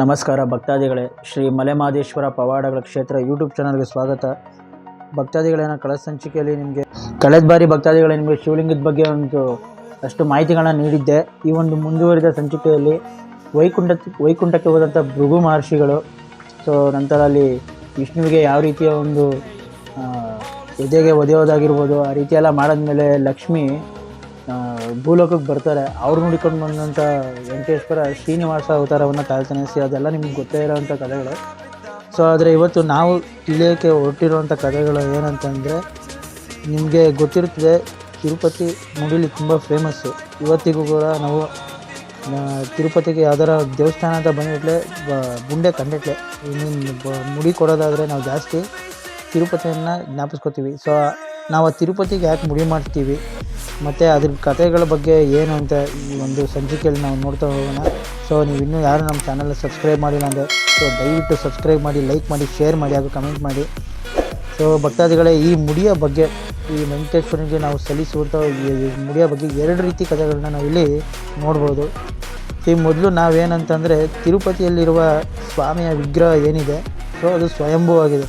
ನಮಸ್ಕಾರ ಭಕ್ತಾದಿಗಳೇ, ಶ್ರೀ ಮಲೆಮಾದೇಶ್ವರ ಪವಾಡಗಳ ಕ್ಷೇತ್ರ ಯೂಟ್ಯೂಬ್ ಚಾನಲ್ಗೆ ಸ್ವಾಗತ. ಭಕ್ತಾದಿಗಳೇನ ಕಳೆದ ಸಂಚಿಕೆಯಲ್ಲಿ ನಿಮಗೆ ಕಳೆದ ಬಾರಿ ಭಕ್ತಾದಿಗಳೇ, ನಿಮಗೆ ಶಿವಲಿಂಗದ ಬಗ್ಗೆ ಒಂದು ಅಷ್ಟು ಮಾಹಿತಿಗಳನ್ನ ನೀಡಿದ್ದೆ. ಈ ಒಂದು ಮುಂದುವರಿದ ಸಂಚಿಕೆಯಲ್ಲಿ ವೈಕುಂಠ, ವೈಕುಂಠಕ್ಕೆ ಹೋದಂಥ ಭೃಗು ಮಹರ್ಷಿಗಳು, ಸೊ ನಂತರ ಅಲ್ಲಿ ವಿಷ್ಣುವಿಗೆ ಯಾವ ರೀತಿಯ ಒಂದು ಎದೆಗೆ ಒದೆಯೋದಾಗಿರ್ಬೋದು, ಆ ರೀತಿಯೆಲ್ಲ ಮಾಡಿದ್ಮೇಲೆ ಲಕ್ಷ್ಮೀ ಭೂಲೋಕಕ್ಕೆ ಬರ್ತಾರೆ, ಅವ್ರು ನೋಡಿಕೊಂಡು ಬಂದಂಥ ವೆಂಕಟೇಶ್ವರ ಶ್ರೀನಿವಾಸ ಅವತಾರವನ್ನು ತಾಳ್ತಾನೆ ಸಿ ಅದೆಲ್ಲ ನಿಮ್ಗೆ ಗೊತ್ತೇ ಇರೋವಂಥ ಕಥೆಗಳು. ಸೊ ಆದರೆ ಇವತ್ತು ನಾವು ತಿಳಿಯೋಕ್ಕೆ ಹೊರಟಿರುವಂಥ ಕಥೆಗಳು ಏನಂತಂದರೆ, ನಿಮಗೆ ಗೊತ್ತಿರುತ್ತದೆ, ತಿರುಪತಿ ಮುಡಿಲಿ ತುಂಬ ಫೇಮಸ್ಸು ಇವತ್ತಿಗೂ ಕೂಡ ನಾವು ತಿರುಪತಿಗೆ ಯಾವ್ದಾರ ದೇವಸ್ಥಾನ ಅಂತ ಬಂದಿಟ್ಲೆ ಗುಂಡೆ ಕಂಡಿಟ್ಲೆ. ಮುಡಿ ಕೊಡೋದಾದರೆ ನಾವು ಜಾಸ್ತಿ ತಿರುಪತಿಯನ್ನು ಜ್ಞಾಪಿಸ್ಕೋತೀವಿ. ಸೊ ನಾವು ಆ ತಿರುಪತಿಗೆ ಯಾಕೆ ಮುಡಿ ಮಾಡ್ತೀವಿ? ಮತ್ತು ಅದ್ರ ಕಥೆಗಳ ಬಗ್ಗೆ ಏನು ಅಂತ ಈ ಒಂದು ಸಂಚಿಕೆಯಲ್ಲಿ ನಾವು ನೋಡ್ತಾ ಹೋಗೋಣ. ಸೊ ನೀವು ಇನ್ನೂ ಯಾರು ನಮ್ಮ ಚಾನಲ್ ಸಬ್ಸ್ಕ್ರೈಬ್ ಮಾಡಿಲ್ಲ ಅಂದರೆ ಸೊ ದಯವಿಟ್ಟು ಸಬ್ಸ್ಕ್ರೈಬ್ ಮಾಡಿ ಲೈಕ್ ಮಾಡಿ ಶೇರ್ ಮಾಡಿ, ಹಾಗೂ ಕಮೆಂಟ್ ಮಾಡಿ. ಸೊ ಭಕ್ತಾದಿಗಳೇ, ಈ ಮುಡಿಯ ಬಗ್ಗೆ, ಈ ವೆಂಕಟೇಶ್ವರನಿಗೆ ನಾವು ಸಲ್ಲಿಸುವಂಥ ಈ ಮುಡಿಯ ಬಗ್ಗೆ ಎರಡು ರೀತಿ ಕಥೆಗಳನ್ನ ನಾವಿಲ್ಲಿ ನೋಡ್ಬೋದು. ಈ ಮೊದಲು ನಾವೇನಂತಂದರೆ, ತಿರುಪತಿಯಲ್ಲಿರುವ ಸ್ವಾಮಿಯ ವಿಗ್ರಹ ಏನಿದೆ, ಸೊ ಅದು ಸ್ವಯಂಭೂವಾಗಿದೆ.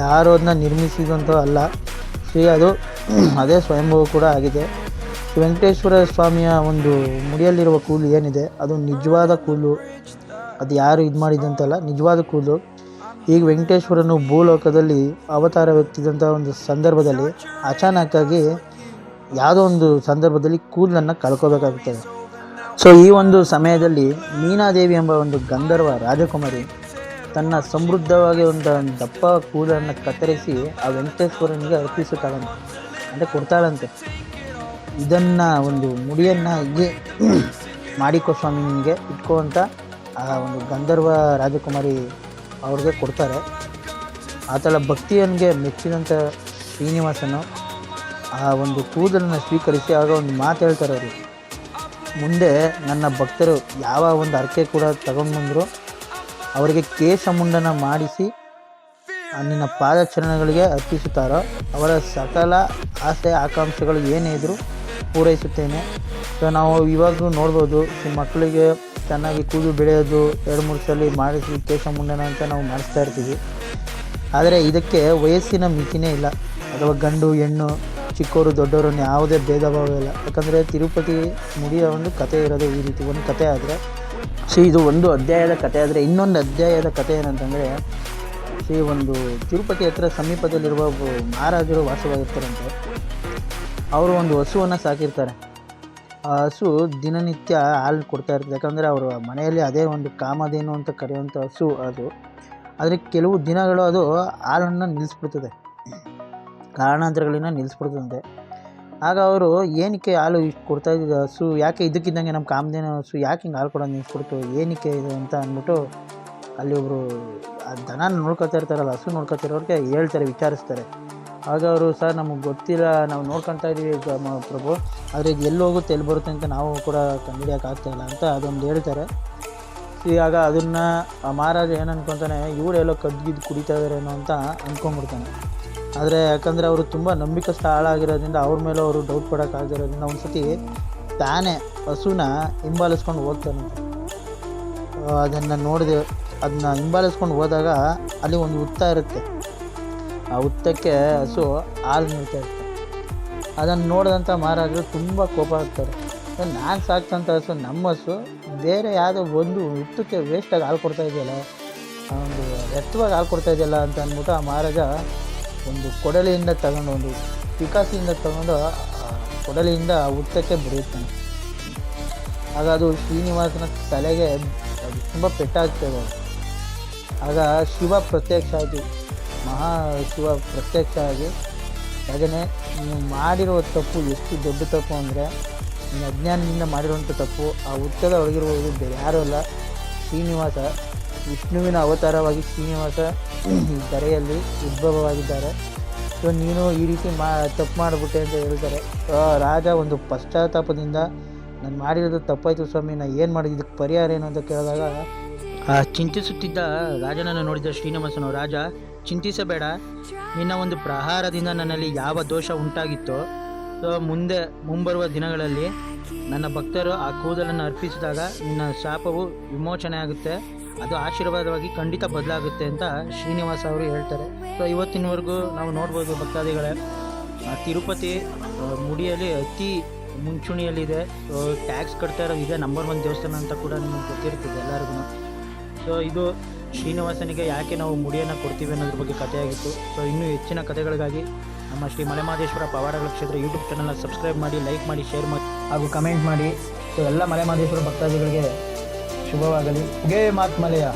ಯಾರು ಅದನ್ನ ನಿರ್ಮಿಸಿದಂಥ ಅಲ್ಲ ಸೊ ಅದು ಅದೇ ಸ್ವಯಂಭವ ಕೂಡ ಆಗಿದೆ. ವೆಂಕಟೇಶ್ವರ ಸ್ವಾಮಿಯ ಒಂದು ಮುಡಿಯಲ್ಲಿರುವ ಕೂಲು ಏನಿದೆ? ಅದು ನಿಜವಾದ ಕೂಲು ಅದು ಯಾರು ಇದು ಮಾಡಿದಂತಲ್ಲ ನಿಜವಾದ ಕೂಲು ಈಗ ವೆಂಕಟೇಶ್ವರನು ಭೂಲೋಕದಲ್ಲಿ ಅವತಾರ ವ್ಯಕ್ತಿದಂಥ ಒಂದು ಸಂದರ್ಭದಲ್ಲಿ ಅಚಾನಕ್ಕಾಗಿ ಯಾವುದೋ ಒಂದು ಸಂದರ್ಭದಲ್ಲಿ ಕೂದಲನ್ನು ಕಳ್ಕೋಬೇಕಾಗುತ್ತದೆ. ಸೊ ಈ ಒಂದು ಸಮಯದಲ್ಲಿ ಮೀನಾದೇವಿ ಎಂಬ ಒಂದು ಗಂಧರ್ವ ರಾಜಕುಮಾರಿ ತನ್ನ ಸಮೃದ್ಧವಾಗಿ ಒಂದು ದಪ್ಪ ಕೂದಲನ್ನು ಕತ್ತರಿಸಿ ಆ ವೆಂಕಟೇಶ್ವರನಿಗೆ ಅರ್ಪಿಸುತ್ತಾಳಂತೆ ಅಂದರೆ ಕೊಡ್ತಾಳಂತೆ. ಇದನ್ನು ಒಂದು ಮುಡಿಯನ್ನು ಹೀಗೆ ಮಾಡಿಕೋ ಸ್ವಾಮಿ ನಿಮಗೆ ಇಟ್ಕೋ ಅಂತ ಆ ಒಂದು ಗಂಧರ್ವ ರಾಜಕುಮಾರಿ ಅವ್ರಿಗೆ ಕೊಡ್ತಾರೆ. ಆತಳ ಭಕ್ತಿಯನ್ಗೆ ಮೆಚ್ಚಿದಂಥ ಶ್ರೀನಿವಾಸನು ಆ ಒಂದು ಕೂದಲನ್ನು ಸ್ವೀಕರಿಸಿ ಆಗ ಒಂದು ಮಾತು ಹೇಳ್ತಾರೆ ಅವರು. ಮುಂದೆ ನನ್ನ ಭಕ್ತರು ಯಾವ ಒಂದು ಅರ್ಕೆ ಕೂಡ ತಗೊಂಡು ಬಂದರು ಅವರಿಗೆ ಕೇಶ ಮುಂಡನ ಮಾಡಿಸಿ ನಿನ್ನ ಪಾದಚರಣಗಳಿಗೆ ಅರ್ಪಿಸುತ್ತಾರೋ, ಅವರ ಸಕಲ ಆಸೆ ಆಕಾಂಕ್ಷೆಗಳು ಏನೇ ಇದ್ದರೂ ಪೂರೈಸುತ್ತೇನೆ. ಸೊ, ನಾವು ಇವಾಗಲೂ ನೋಡ್ಬೋದು ಮಕ್ಕಳಿಗೆ ಚೆನ್ನಾಗಿ ಕೂದಲು ಬೆಳೆಯೋದು, ಎರಡು ಮೂರು ಸಲ ಮಾಡಿಸಿ ಕೇಶ ಮುಂಡನ ಅಂತ ನಾವು ಮಾಡಿಸ್ತಾ ಇರ್ತೀವಿ. ಆದರೆ ಇದಕ್ಕೆ ವಯಸ್ಸಿನ ಮಿತಿನೇ ಇಲ್ಲ. ಅಥವಾ ಗಂಡು, ಹೆಣ್ಣು ಚಿಕ್ಕವರು ದೊಡ್ಡವರು ಯಾವುದೇ ಭೇದ ಭಾವ ಇಲ್ಲ. ಯಾಕಂದರೆ ತಿರುಪತಿ ಮುಡಿಯ ಒಂದು ಕತೆ ಇರೋದು ಈ ರೀತಿ. ಒಂದು ಕತೆ ಆದರೆ ಸೊ ಇದು ಒಂದು ಅಧ್ಯಾಯದ ಕತೆ ಆದರೆ ಇನ್ನೊಂದು ಅಧ್ಯಾಯದ ಕತೆ ಏನಂತಂದರೆ ಶ್ರೀ ಒಂದು ತಿರುಪತಿ ಹತ್ರ ಸಮೀಪದಲ್ಲಿರುವ ಮಹಾರಾಜರು ವಾಸವಾಗಿರ್ತಾರಂತೆ. ಅವರು ಒಂದು ಹಸುವನ್ನು ಸಾಕಿರ್ತಾರೆ. ಆ ಹಸು ದಿನನಿತ್ಯ ಹಾಲು ಕೊಡ್ತಾ ಇರ್ತದೆ. ಯಾಕಂದರೆ ಅವರು ಮನೆಯಲ್ಲಿ ಅದೇ ಒಂದು ಕಾಮಧೇನು ಅಂತ ಕರೆಯುವಂಥ ಹಸು ಅದು. ಆದರೆ ಕೆಲವು ದಿನಗಳು ಅದು ಹಾಲನ್ನು ನಿಲ್ಲಿಸ್ಬಿಡ್ತದೆ. ಕಾರಣಾಂತರಗಳನ್ನ ನಿಲ್ಲಿಸ್ಬಿಡ್ತದಂತೆ. ಆಗ ಅವರು ಏನಕ್ಕೆ ಹಾಲು ಇಷ್ಟು ಕೊಡ್ತಾ ಇದ್ದಿದ್ದು ಹಸು? ಯಾಕೆ ಇದಕ್ಕಿದ್ದಂಗೆ ನಮ್ಮ ಕಾಮಧೇನು ಹಸು? ಯಾಕೆ ಹಿಂಗೆ ಹಾಲು ಕೊಡೋದು ನಿಲ್ಲಿಸ್ಬಿಡ್ತು ಏನಕ್ಕೆ ಇದು ಅಂತ ಅಂದ್ಬಿಟ್ಟು ಅಲ್ಲಿ ಒಬ್ಬರು ದನ ನೋಡ್ಕೊತಾ ಇರ್ತಾರಲ್ಲ ಹಸು ನೋಡ್ಕೊತಿರೋರಿಗೆ ಹೇಳ್ತಾರೆ, ವಿಚಾರಿಸ್ತಾರೆ. ಆಗ ಅವರು, ಸರ್, ನಮಗೆ ಗೊತ್ತಿಲ್ಲ, ನಾವು ನೋಡ್ಕೊತಾ ಇದ್ದೀವಿ ಪ್ರಭು. ಆದರೆ ಇದು ಎಲ್ಲಿ ಹೋಗುತ್ತೆ, ಎಲ್ಲಿ ಬರುತ್ತೆ ಅಂತ ನಾವು ಕೂಡ ಕಂಡುಹಿಡಿಯೋಕೆ ಇಲ್ಲ, ಅಂತ ಅದೊಂದು ಹೇಳ್ತಾರೆ. ಆಗ ಅದನ್ನು ಮಹಾರಾಜ ಏನು ಅನ್ಕೊತಾನೆ, ಇವ್ರು ಎಲ್ಲೋ ಕದ್ದಿದ್ದು ಕುಡಿತಾ ಇದಾರೇನೋ ಅಂತ ಅಂದ್ಕೊಂಡ್ಬಿಡ್ತಾನೆ ಆದರೆ ಯಾಕಂದರೆ ಅವರು ತುಂಬ ನಂಬಿಕಸ್ಥ ಹಾಳಾಗಿರೋದ್ರಿಂದ ಅವ್ರ ಮೇಲೆ ಅವರು ಡೌಟ್ ಪಡೋಕ್ಕಾಗಿರೋದ್ರಿಂದ ಒಂದು ಸತಿ ತಾನೇ ಹಸುನ ಹಿಂಬಾಲಿಸ್ಕೊಂಡು ಹೋಗ್ತಾನಂತೆ. ಅದನ್ನು ನೋಡಿದೆ ಅದನ್ನ ಹಿಂಬಾಲಿಸ್ಕೊಂಡು ಹೋದಾಗ ಅಲ್ಲಿ ಒಂದು ಹುತ್ತ ಇರುತ್ತೆ. ಆ ಹುತ್ತಕ್ಕೆ ಹಸು ಹಾಲು ನೀಡ್ತಾ ಇರುತ್ತೆ. ಅದನ್ನು ನೋಡಿದಂಥ ಮಹಾರಾಜರು ತುಂಬ ಕೋಪ ಆಗ್ತಾರೆ. ನಾನು ಸಾಕ್ತಂಥ ಹಸು, ನಮ್ಮ ಹಸು, ಬೇರೆ ಯಾವುದೋ ಒಂದು ಹುತ್ತಕ್ಕೆ ವೇಸ್ಟಾಗಿ ಹಾಲು ಕೊಡ್ತಾ ಇದೆಯಲ್ಲ ಒಂದು ವ್ಯರ್ಥವಾಗಿ ಹಾಲು ಕೊಡ್ತಾ ಇದೆಯಲ್ಲ ಅಂತ ಅಂದ್ಬಿಟ್ಟು ಆ ಮಹಾರಾಜ ಒಂದು ಕೊಡಲಿಯಿಂದ ತಗೊಂಡು, ಒಂದು ಪಿಕಾಸಿಯಿಂದ ತಗೊಂಡು ಕೊಡಲಿಯಿಂದ ಆ ಹುತ್ತಕ್ಕೆ ಬಡಿಯುತ್ತಾನೆ. ಆಗ ಅದು ಶ್ರೀನಿವಾಸನ ತಲೆಗೆ ತುಂಬ ಪೆಟ್ಟಾಗ್ತದೆ. ಆಗ ಶಿವ ಪ್ರತ್ಯಕ್ಷ ಆಯಿತು. ಮಹಾ ಶಿವ ಪ್ರತ್ಯಕ್ಷ ಆಗಿ. ಹಾಗೆಯೇ ನೀವು ಮಾಡಿರೋ ತಪ್ಪು ಎಷ್ಟು ದೊಡ್ಡ ತಪ್ಪು ಅಂದರೆ, ನೀನು ಅಜ್ಞಾನದಿಂದ ಮಾಡಿರುವಂಥ ತಪ್ಪು, ಆ ಹುತ್ತದ ಒಳಗಿರುವುದು ಬೇರೆ ಯಾರೂ ಅಲ್ಲ. ಶ್ರೀನಿವಾಸ ವಿಷ್ಣುವಿನ ಅವತಾರವಾಗಿ ಶ್ರೀನಿವಾಸ ಧರೆಯಲ್ಲಿ ಉದ್ಭವವಾಗಿದ್ದಾರೆ. ಸೊ ನೀನು ಈ ರೀತಿ ಮಾ, ತಪ್ಪು ಮಾಡಿಬಿಟ್ಟೆ ಅಂತ ಹೇಳ್ತಾರೆ. ರಾಜ ಒಂದು ಪಶ್ಚಾತ್ತಾಪದಿಂದ, ನಾನು ಮಾಡಿರೋದು ತಪ್ಪಾಯಿತು ಸ್ವಾಮಿ ನಾನು ಏನು ಮಾಡಿದ್ದು ಇದಕ್ಕೆ ಪರಿಹಾರ ಏನು? ಅಂತ ಕೇಳಿದಾಗ ಚಿಂತಿಸುತ್ತಿದ್ದ ರಾಜನನ್ನು ನೋಡಿದ ಶ್ರೀನಿವಾಸನು ರಾಜ ಚಿಂತಿಸಬೇಡ. ನಿನ್ನ ಒಂದು ಪ್ರಹಾರದಿಂದ ನನ್ನಲ್ಲಿ ಯಾವ ದೋಷ ಉಂಟಾಗಿತ್ತೋ ಸೊ ಮುಂದೆ ಮುಂಬರುವ ದಿನಗಳಲ್ಲಿ ನನ್ನ ಭಕ್ತರು ಆ ಕೂದಲನ್ನು ಅರ್ಪಿಸಿದಾಗ ನಿನ್ನ ಶಾಪವು ವಿಮೋಚನೆ ಆಗುತ್ತೆ. ಅದು ಆಶೀರ್ವಾದವಾಗಿ ಖಂಡಿತ ಬದಲಾಗುತ್ತೆ ಅಂತ ಶ್ರೀನಿವಾಸ ಅವರು ಹೇಳ್ತಾರೆ. ಸೊ ಇವತ್ತಿನವರೆಗೂ ನಾವು ನೋಡ್ಬೋದು ಭಕ್ತಾದಿಗಳೇ ಆ ತಿರುಪತಿ ಆ, ಮುಡಿಯಲ್ಲಿ ಅತಿ ಮುಂಚೂಣಿಯಲ್ಲಿದೆ. ಟ್ಯಾಕ್ಸ್ ಕಟ್ತಾ ಇರೋ ಇದೆ ನಂಬರ್ ಒನ್ ದೇವಸ್ಥಾನ ಅಂತ ಕೂಡ ನಿಮಗೆ ಗೊತ್ತಿರ್ತದೆ ಎಲ್ಲರಿಗೂ. ಸೊ ಇದು ಶ್ರೀನಿವಾಸನಿಗೆ ಯಾಕೆ ನಾವು ಮುಡಿಯನ್ನು ಕೊಡ್ತೀವಿ ಅನ್ನೋದ್ರ ಬಗ್ಗೆ ಕಥೆಯಾಗಿತ್ತು. ಸೊ ಇನ್ನೂ ಹೆಚ್ಚಿನ ಕಥೆಗಳಿಗಾಗಿ ನಮ್ಮ ಶ್ರೀ ಮಲೆಮಹದೇಶ್ವರ ಪವಾಡಗಳ ಕ್ಷೇತ್ರ ಯೂಟ್ಯೂಬ್ ಚಾನಲ್ನ ಸಬ್ಸ್ಕ್ರೈಬ್ ಮಾಡಿ ಲೈಕ್ ಮಾಡಿ ಶೇರ್ ಮಾಡಿ ಹಾಗೂ ಕಮೆಂಟ್ ಮಾಡಿ. ಸೊ ಎಲ್ಲ ಮಲೆಮಹದೇಶ್ವರ ಭಕ್ತಾದಿಗಳಿಗೆ ಶುಭವಾಗಲಿ. ಗೇ ಮಾತ್ ಮಲೆಯ.